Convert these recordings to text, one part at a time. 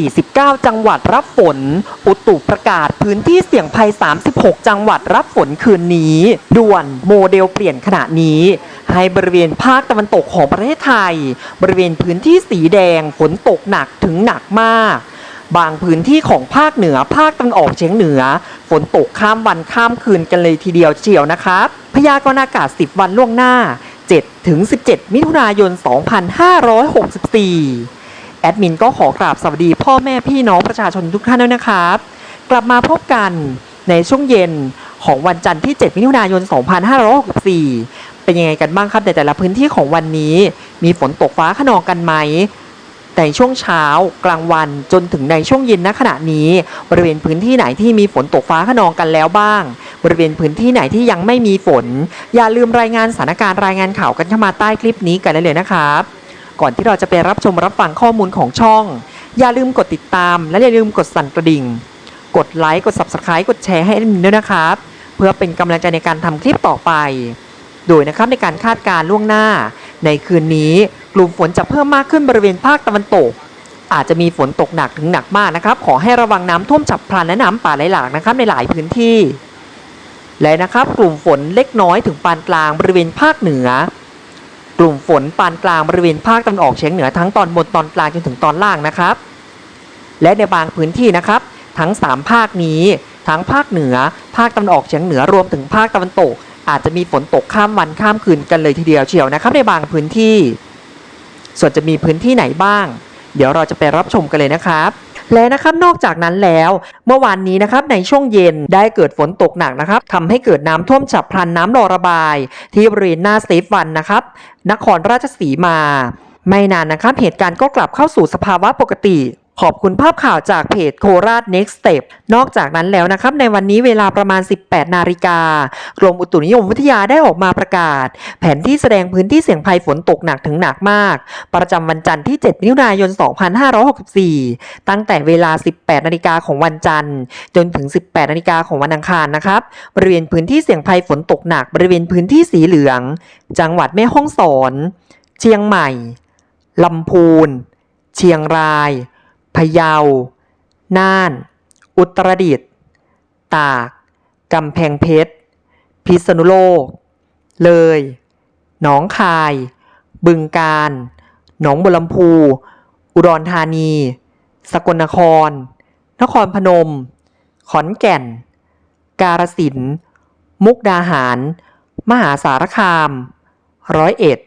49 จังหวัดรับฝน อุตุประกาศพื้นที่เสี่ยงภัย 36 จังหวัดรับฝนคืนนี้ ด่วนโมเดลเปลี่ยนขณะนี้ ให้บริเวณภาคตะวันตกของประเทศไทย บริเวณพื้นที่สีแดงฝนตกหนักถึงหนักมาก บางพื้นที่ของภาคเหนือภาคตะวันออกเฉียงเหนือ ฝนตกข้ามวันข้ามคืนกันเลยทีเดียวเชียวนะครับพยากรณ์อากาศ 10 วันล่วงหน้า7ถึง17 มิถุนายน 2564 แอดมินก็ขอกราบสวัสดีพ่อแม่พี่น้องประชาชนทุกท่านด้วยนะครับ กลับมาพบกันในช่วงเย็นของวันจันทร์ที่ 7 มิถุนายน 2564 เป็นยังไงกันบ้างครับในแต่ละพื้นที่ของวันนี้ มีฝนตกฟ้าขนองกันไหมในช่วงเช้ากลางวันจนถึงในช่วงเย็นณขณะนี้ บริเวณพื้นที่ไหนที่มีฝนตกฟ้าขนองกันแล้วบ้าง บริเวณพื้นที่ไหนที่ยังไม่มีฝน อย่าลืมรายงานสถานการณ์รายงานข่าวกันเข้ามาใต้คลิปนี้กันได้เลยนะครับ ก่อนที่เราจะไปรับชมรับฟังข้อมูลของช่อง อย่าลืมกดติดตาม และอย่าลืมกดสั่นกระดิ่ง กดไลค์กด subscribe กดแชร์ให้แอดมินด้วยนะครับ เพื่อเป็นกำลังใจในการทำคลิปต่อไป โดยนะครับในการคาดการณ์ล่วงหน้า ในคืนนี้กลุ่มฝนจะเพิ่มมากขึ้นบริเวณภาคตะวันตก อาจจะมีฝนตกหนักถึงหนักมากนะครับ ขอให้ระวังน้ำท่วมฉับพลันและน้ำป่าไหลหลากนะครับในหลายพื้นที่และนะครับกลุ่มฝนเล็กน้อยถึงปานกลางบริเวณภาคเหนือ ลุ่มฝนปานกลางบริเวณภาคตะวันออกเฉียงเหนือทั้งตอนบนตอนกลางจนถึงตอนล่างนะครับ และในบางพื้นที่นะครับ ทั้ง 3 ภาคนี้ทั้งภาคเหนือ ภาคตะวันออกเฉียงเหนือรวมถึงภาคตะวันตก อาจจะมีฝนตกข้ามวันข้ามคืนกันเลยทีเดียวเชียวนะครับ ในบางพื้นที่ ส่วนจะมีพื้นที่ไหนบ้าง เดี๋ยวเราจะไปรับชมกันเลยนะครับ และนะครับนอกจากนั้นแล้ว เมื่อวานนี้นะครับในช่วงเย็นได้เกิดฝนตกหนักนะครับทำให้เกิดน้ำท่วมฉับพลันน้ำรอระบาย ที่บริเวณหน้าเตฟวันนะครับนครราชสีมา ไม่นานนะครับเหตุการณ์ก็กลับเข้าสู่สภาวะปกติ ขอบคุณภาพข่าวจากเพจโคราช Next Step นอกจากนั้นแล้วนะครับ ในวันนี้เวลาประมาณ 18 นาฬิกากรมอุตุนิยมวิทยาได้ออกมาประกาศ แผนที่แสดงพื้นที่เสี่ยงภัยฝนตกหนักถึงหนักมาก ประจำวันจันทร์ที่ 7 มิถุนายน 2564 ตั้งแต่เวลา 18 นาฬิกาของวันจันทร์ จนถึง 18 นาฬิกาของวันอังคารนะครับ บริเวณพื้นที่เสี่ยงภัยฝนตกหนัก บริเวณพื้นที่สีเหลือง จังหวัดแม่ฮ่องสอน เชียงใหม่ลำพูน เชียงราย พะเยา น่าน อุตรดิตถ์ ตาก กำแพงเพชร พิษณุโลก เลย หนองคาย บึงกาฬหนองบัวลำพู อุดรธานี สกลนคร นครพนม ขอนแก่น กาฬสินธุ์มุกดาหาร มหาสารคาม ร้อยเอ็ด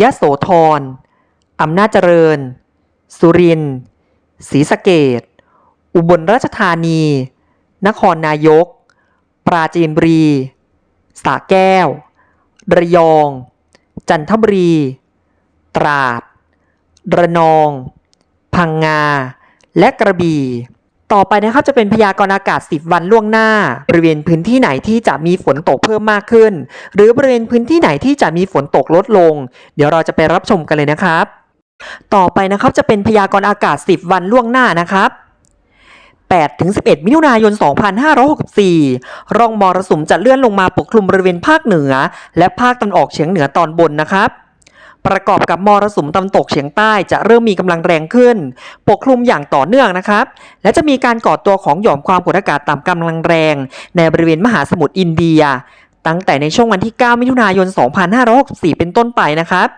ยะโสธร อำนาจเจริญ สุรินทร์ ศรีสะเกดอุบลราชธานี นครนายก ปราจีนบุรีสระแก้ว ระยอง จันทบุรี ตราด ระนอง พังงา และกระบี่ ต่อไปนะครับจะเป็นพยากรณ์อากาศ 10 วันล่วงหน้า บริเวณพื้นที่ไหนที่จะมีฝนตกเพิ่มมากขึ้น หรือบริเวณพื้นที่ไหนที่จะมีฝนตกลดลง เดี๋ยวเราจะไปรับชมกันเลยนะครับ ต่อไปนะครับจะเป็นพยากรณ์อากาศ 10 วันล่วงหน้านะครับ8ถึง11 มิถุนายน 2564 ร่องมรสุมจะเลื่อนลงมาปกคลุมบริเวณภาคเหนือ และภาคตะวันออกเฉียงเหนือตอนบนนะครับ ประกอบกับมรสุมตะวันตกเฉียงใต้จะเริ่มมีกำลังแรงขึ้น ปกคลุมอย่างต่อเนื่องนะครับ และจะมีการก่อตัวของหย่อมความกดอากาศต่ำกำลังแรง ในบริเวณมหาสมุทรอินเดีย ตั้งแต่ในช่วงวันที่ 9 มิถุนายน 2564 เป็นต้นไปนะครับ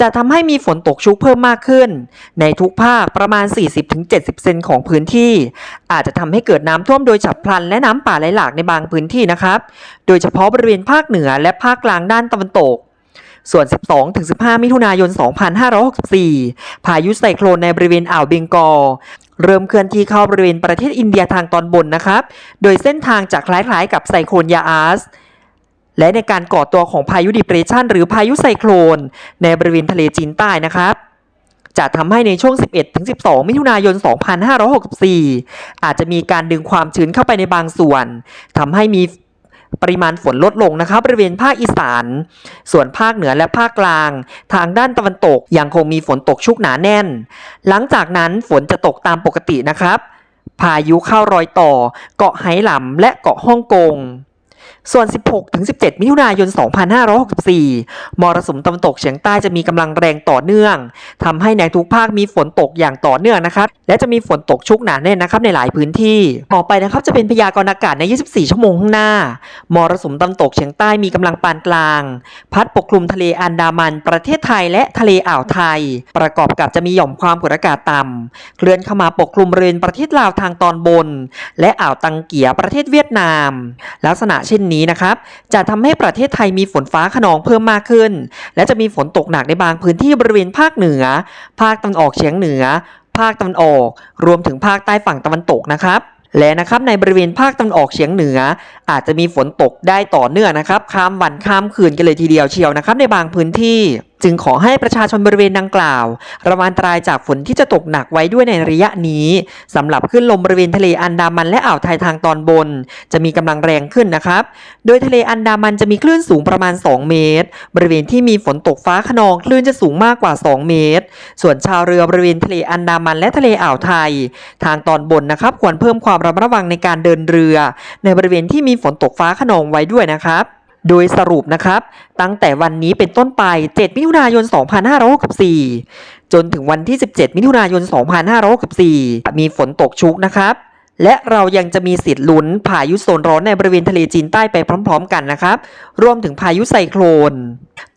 จะทำให้มีฝนตกชุกเพิ่มมากขึ้น ในทุกภาคประมาณ 40-70 เซนของพื้นที่ อาจจะทำให้เกิดน้ำท่วมโดยฉับพลันและน้ำป่าไหลหลากในบางพื้นที่นะครับ โดยเฉพาะบริเวณภาคเหนือและภาคกลางด้านตะวันตก ส่วน 12-15 มิถุนายน 2564 พายุไซโคลนในบริเวณอ่าวเบงกอลเริ่มเคลื่อนที่เข้าบริเวณประเทศอินเดียทางตอนบนนะครับ โดยเส้นทางจะคล้ายๆกับไซโคลนยาอาส และในการก่อตัวของพายุดิเปรชันหรือพายุไซโคลน ในบริเวณทะเลจีนใต้นะครับจะทำให้ในช่วง 11-12 มิถุนายน 2564 อาจจะมีการดึงความชื้นเข้าไปในบางส่วนทำให้มีปริมาณฝนลดลงนะครับบริเวณภาคอีสาน ส่วนภาคเหนือและภาคกลาง ทางด้านตะวันตกยังคงมีฝนตกชุกหนาแน่น หลังจากนั้นฝนจะตกตามปกตินะครับ พายุเข้ารอยต่อ เกาะไหหลำและเกาะฮ่องกง ส่วน 16-17 มิถุนายน 2564 มรสุมตะวันตกเฉียงใต้จะมีกำลังแรงต่อเนื่องทำให้ในทุกภาคมีฝนตกอย่างต่อเนื่องนะครับ และจะมีฝนตกชุกหนาแน่นนะครับในหลายพื้นที่ ต่อไปนะครับจะเป็นพยากรณ์อากาศใน 24 ชั่วโมงข้างหน้า มรสุมตะวันตกเฉียงใต้มีกำลังปานกลาง พัดปกคลุมทะเลอันดามัน ประเทศไทยและทะเลอ่าวไทย ประกอบกับจะมีหย่อมความกดอากาศต่ำเคลื่อนเข้ามาปกคลุมบริเวณประเทศลาวทางตอนบน และอ่าวตังเกียประเทศเวียดนาม ลักษณะเช่นนี้นะครับ จะทำให้ประเทศไทยมีฝนฟ้าขนองเพิ่มมากขึ้น และจะมีฝนตกหนักในบางพื้นที่บริเวณภาคเหนือ ภาคตะวันออกเฉียงเหนือ ภาคตะวันออก รวมถึงภาคใต้ฝั่งตะวันตกนะครับและนะครับในบริเวณภาคตะวันออกเฉียงเหนือ อาจจะมีฝนตกได้ต่อเนื่องนะครับ ข้ามวันข้ามคืนกันเลยทีเดียวเชียวนะครับในบางพื้นที่ จึงขอให้ประชาชนบริเวณดังกล่าว ระวังอันตรายจากฝนที่จะตกหนักไว้ด้วยในระยะนี้สำหรับขึ้นลมบริเวณทะเลอันดามันและอ่าวไทยทางตอนบน จะมีกำลังแรงขึ้นนะครับ โดยทะเลอันดามันจะมีคลื่นสูงประมาณ 2 เมตร บริเวณที่มีฝนตกฟ้าขนองคลื่นจะสูงมากกว่า 2 เมตร ส่วนชาวเรือบริเวณทะเลอันดามันและทะเลอ่าวไทย ทางตอนบนนะครับ ควรเพิ่มความระมัดระวังในการเดินเรือ ในบริเวณที่มีฝนตกฟ้าขนองไว้ด้วยนะครับ โดยสรุปนะครับ ตั้งแต่วันนี้เป็นต้นไป 7 มิถุนายน 2564 จนถึงวันที่ 17 มิถุนายน 2564 มีฝนตกชุกนะครับ และเรายังจะมีสิทธิ์ลุ้นพายุโซนร้อนในบริเวณทะเลจีนใต้ไปพร้อม ๆ กันนะครับ รวมถึงพายุไซโครน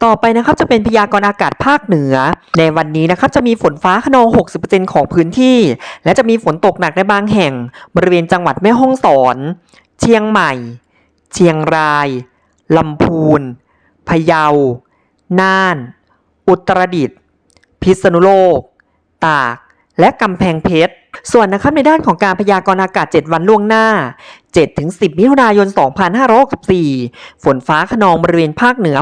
ต่อไปนะครับจะเป็นพยากรณ์อากาศภาคเหนือ ในวันนี้นะครับจะมีฝนฟ้าขนอง 60%ของพื้นที่ และจะมีฝนตกหนักในบางแห่ง บริเวณจังหวัดแม่ฮ่องสอน เชียงใหม่ เชียงราย ลำพูน พะเยา น่าน อุตรดิตถ์ พิษณุโลก ตาก และกำแพงเพชร ส่วนนะครับในด้านของการพยากรณ์อากาศ 7 วันล่วงหน้า 7-10 มิถุนายน 2564 ฝนฟ้าขนองบริเวณภาคเหนือ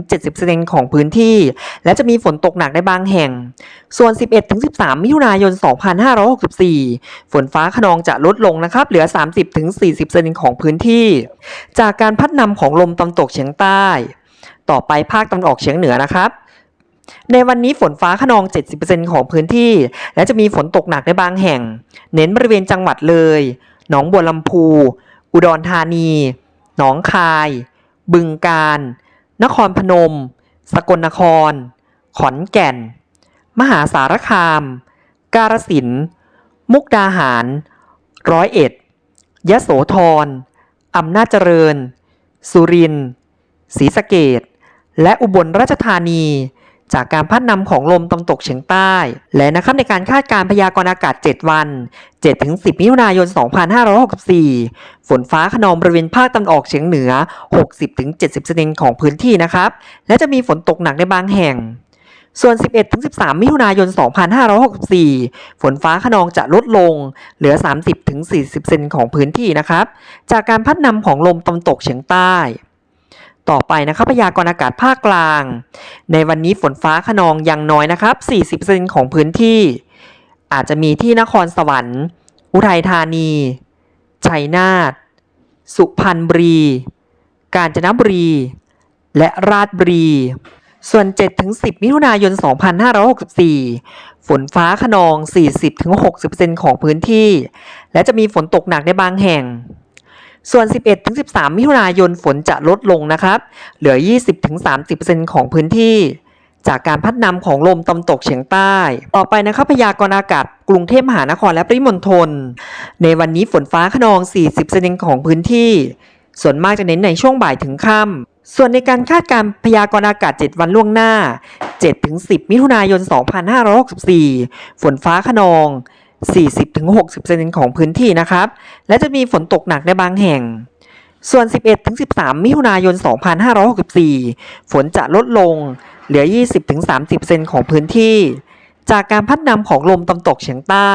60-70%ของพื้นที่ และจะมีฝนตกหนักในบางแห่ง ส่วน 11-13 มิถุนายน 2564 ฝนฟ้าขนองจะลดลงนะครับ เหลือ 30-40%ของพื้นที่ จากการพัดนำของลมตะวันตกเฉียงใต้ ต่อไปภาคตะวันออกเฉียงเหนือนะครับ ในวันนี้ฝนฟ้าขนอง 70%ของพื้นที่ และจะมีฝนตกหนักในบางแห่ง เน้นบริเวณจังหวัดเลย หนองบัวลำพู อุดรธานี หนองคาย บึงกาฬ นครพนม สกลนคร ขอนแก่น มหาสารคาม กาฬสินธุ์มุกดาหาร ร้อยเอ็ด ยะโสธร อำนาจเจริญ สุรินทร์ ศรีสะเกดและอุบลราชธานี จากการพัดนำของลมตะวันตกเฉียงใต้ และนะครับในการคาดการพยากรณ์อากาศ 7 วัน 7-10 มิถุนายน 2564 ฝนฟ้าขนองบริเวณภาคตะวันออกเฉียงเหนือ 60-70%ของพื้นที่นะครับ และจะมีฝนตกหนักในบางแห่งส่วน 11-13 มิถุนายน 2564 ฝนฟ้าขนองจะลดลง เหลือ 30-40%ของพื้นที่นะครับ จากการพัดนำของลมตะวันตกเฉียงใต้ ต่อไปนะครับพยากรณ์อากาศภาคกลาง ในวันนี้ฝนฟ้าขนองยังน้อยนะครับ 40%ของพื้นที่ อาจจะมีที่นครสวรรค์ อุทัยธานี ชัยนาท สุพรรณบุรี กาญจนบุรี และราชบุรี ส่วน 7-10 มิถุนายน 2564 ฝนฟ้าขนอง 40-60%ของพื้นที่ และจะมีฝนตกหนักในบางแห่ง ส่วน 11-13 มิถุนายนฝนจะลดลงนะครับ เหลือ 20-30%ของพื้นที่ จากการพัดนำของลมตะวันตกเฉียงใต้ ต่อไปนะครับพยากรณ์อากาศกรุงเทพมหานครและปริมณฑล ในวันนี้ฝนฟ้าขนอง 40%ของพื้นที่ ส่วนมากจะเน้นในช่วงบ่ายถึงค่ำส่วนในการคาดการพยากรณ์อากาศ 7 วันล่วงหน้า 7-10 มิถุนายน 2564 ฝนฟ้าขนอง 40-60%ของพื้นที่นะครับ และจะมีฝนตกหนักในบางแห่ง ส่วน 11-13 มิถุนายน 2564 ฝนจะลดลงเหลือ 20-30%ของพื้นที่ จากการพัดนำของลมตะวันตกเฉียงใต้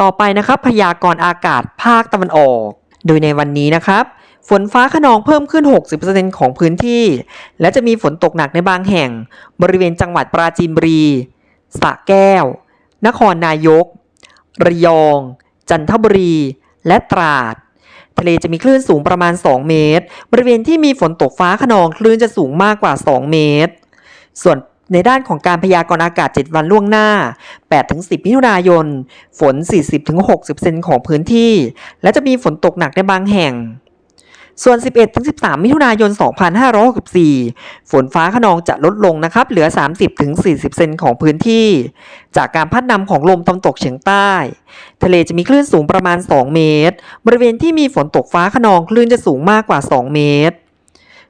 ต่อไปนะครับพยากรณ์อากาศภาคตะวันออก โดยในวันนี้นะครับ ฝนฟ้าขนองเพิ่มขึ้น 60%ของพื้นที่ และจะมีฝนตกหนักในบางแห่ง บริเวณจังหวัดปราจีนบุรีสระแก้ว นครนายก ระยอง จันทบุรี และตราด ทะเลจะมีคลื่นสูงประมาณ 2 เมตร บริเวณที่มีฝนตกฟ้าขนองคลื่นจะสูงมากกว่า 2 เมตร ส่วนในด้านของการพยากรณ์อากาศ 7 วันล่วงหน้า 8-10 มิถุนายน ฝน 40-60%ของพื้นที่ และจะมีฝนตกหนักในบางแห่ง ส่วน 11-13 มิถุนายน 2564 ฝนฟ้าขนองจะลดลงนะครับ เหลือ 30-40 เซนของพื้นที่ จากการพัดนำของลมตะวันตกเฉียงใต้ ทะเลจะมีคลื่นสูงประมาณ 2 เมตร บริเวณที่มีฝนตกฟ้าขนองคลื่นจะสูงมากกว่า 2 เมตร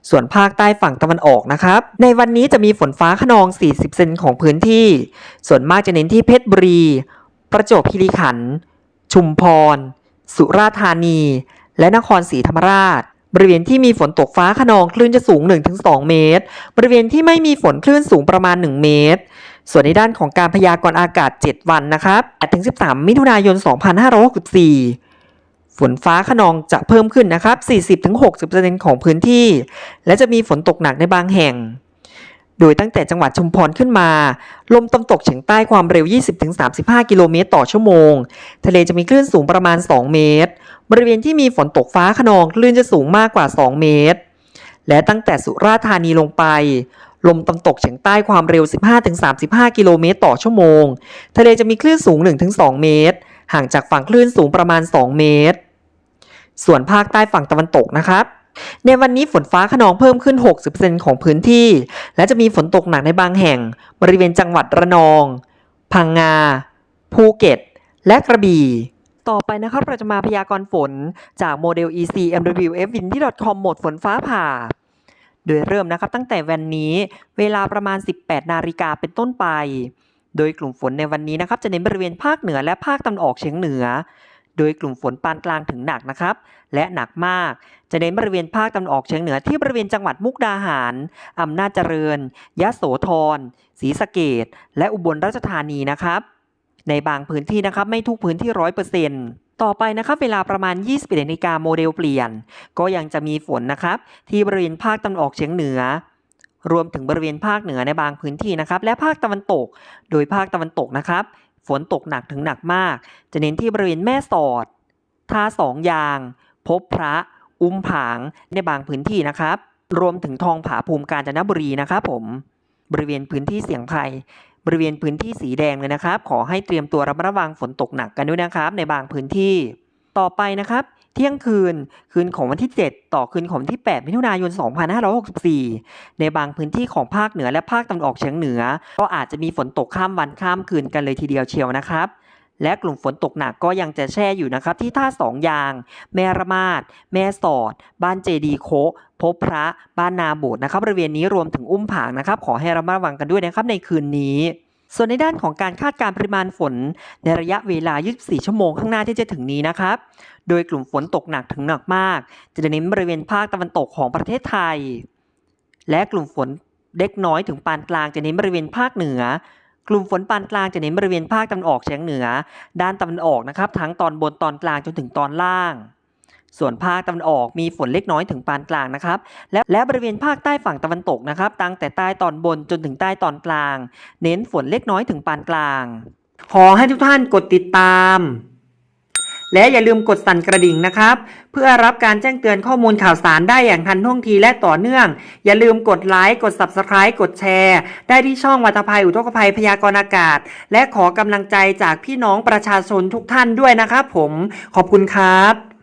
ส่วนภาคใต้ฝั่งตะวันออกนะครับ ในวันนี้จะมีฝนฟ้าขนอง 40 เซนของพื้นที่ ส่วนมากจะเน้นที่เพชรบุรี ประจวบคีรีขันธ์ ชุมพร สุราษฎร์ธานี และนครศรีธรรมราช ริเวณที่มีฝนตกฟ้าขนองคลื่นจะสูง 1-2 เมตร บริเวณที่ไม่มีฝนคลื่นสูงประมาณ 1 เมตร ส่วนในด้านของการพยากรณ์อากาศ 7 วันนะครับ8-13 มิถุนายน 2564ฝนฟ้าขนองจะเพิ่มขึ้นนะครับ 40-60%ของพื้นที่ และจะมีฝนตกหนักในบางแห่ง โดยตั้งแต่จังหวัดชุมพรขึ้นมา ลมตะวันตกเฉียงใต้ความเร็ว 20-35 กิโลเมตรต่อชั่วโมง ทะเลจะมีคลื่นสูงประมาณ 2 เมตร บริเวณที่มีฝนตกฟ้าขนองคลื่นจะสูงมากกว่า 2 เมตร และตั้งแต่สุราษฎร์ธานีลงไป ลมตะวันตกเฉียงใต้ความเร็ว 15-35 กิโลเมตรต่อชั่วโมง ทะเลจะมีคลื่นสูง 1-2 เมตร ห่างจากฝั่งคลื่นสูงประมาณ 2 เมตร ส่วนภาคใต้ฝั่งตะวันตกนะครับ ในวันนี้ฝนฟ้าขนองเพิ่มขึ้น 60%ของพื้นที่ และจะมีฝนตกหนักในบางแห่ง บริเวณจังหวัดระนอง พังงา ภูเก็ต และกระบี่ ต่อไปนะครับเราจะมาพยากรณ์ฝนจากโมเดล EC MWF Windy.com โหมดฝนฟ้าผ่า โดยเริ่มนะครับตั้งแต่วันนี้เวลาประมาณ 18 นาฬิกาเป็นต้นไป โดยกลุ่มฝนในวันนี้นะครับจะเน้นบริเวณภาคเหนือและภาคตะวันออกเฉียงเหนือ โดยกลุ่มฝนปานกลางถึงหนักนะครับ และหนักมาก จะเน้นบริเวณภาคตะวันออกเฉียงเหนือที่บริเวณจังหวัดมุกดาหาร อำนาจเจริญ ยะโสธร ศรีสะเกดและอุบลราชธานีนะครับ ในบางพื้นที่นะครับไม่ทุกพื้นที่ร้อยเปอร์เซ็นต์ต่อไปนะครับเวลาประมาณ 21นาฬิกาโมเดลเปลี่ยน ก็ยังจะมีฝนนะครับที่บริเวณภาคตะวันออกเฉียงเหนือ รวมถึงบริเวณภาคเหนือในบางพื้นที่นะครับและภาคตะวันตก โดยภาคตะวันตกนะครับ ฝนตกหนักถึงหนักมาก จะเน้นที่บริเวณแม่สอดท่าสองยาง พบพระ อุ้มผางในบางพื้นที่นะครับ รวมถึงทองผาภูมิกาญจนบุรีนะครับผมบริเวณพื้นที่เสี่ยงภัย บริเวณพื้นที่สีแดงเลยนะครับ ขอให้เตรียมตัวระมัดระวังฝนตกหนักกันด้วยนะครับ ในบางพื้นที่ ต่อไปนะครับ เที่ยงคืนคืนของวันที่ 7 ต่อคืนของวันที่ 8 มิถุนายน 2564 ในบางพื้นที่ของภาคเหนือและภาคตะวันออกเฉียงเหนือ ก็อาจจะมีฝนตกข้ามวันข้ามคืนกันเลยทีเดียวเชียวนะครับและกลุ่มฝนตกหนักก็ยังจะแช่อยู่นะครับ ที่ท่าสองยาง แม่ระมาด แม่สอด บ้านเจดีโคพบพระ บ้านนาโบดนะครับบริเวณนี้รวมถึงอุ้มผางนะครับ ขอให้ระมัดระวังกันด้วยนะครับในคืนนี้ ส่วนในด้านของการคาดการณ์ปริมาณฝน ในระยะเวลา 24 ชั่วโมงข้างหน้าที่จะถึงนี้นะครับ โดยกลุ่มฝนตกหนักถึงหนักมาก จะเน้นบริเวณภาคตะวันตกของประเทศไทย และกลุ่มฝนเล็กน้อยถึงปานกลางจะเน้นบริเวณภาคเหนือ กลุ่มฝนปานกลางจะเน้นบริเวณภาคตะวันออกเฉียงเหนือ ด้านตะวันออกนะครับ ทั้งตอนบนตอนกลางจนถึงตอนล่าง ส่วนภาคตะวันออกมีฝนเล็กน้อยถึงปานกลางนะครับ และและบริเวณภาคใต้ฝั่งตะวันตกนะครับ ตั้งแต่ใต้ตอนบนจนถึงใต้ตอนกลาง เน้นฝนเล็กน้อยถึงปานกลาง ขอให้ทุกท่านกดติดตาม และอย่าลืมกดสั่นกระดิ่งนะครับ เพื่อรับการแจ้งเตือนข้อมูลข่าวสารได้อย่างทันท่วงทีและต่อเนื่อง อย่าลืมกดไลค์กด Subscribe กดแชร์ ได้ที่ช่องวัตภัยอุทกภัยพยากรณ์อากาศ และขอกำลังใจจากพี่น้องประชาชนทุกท่านด้วยนะครับผมขอบคุณครับ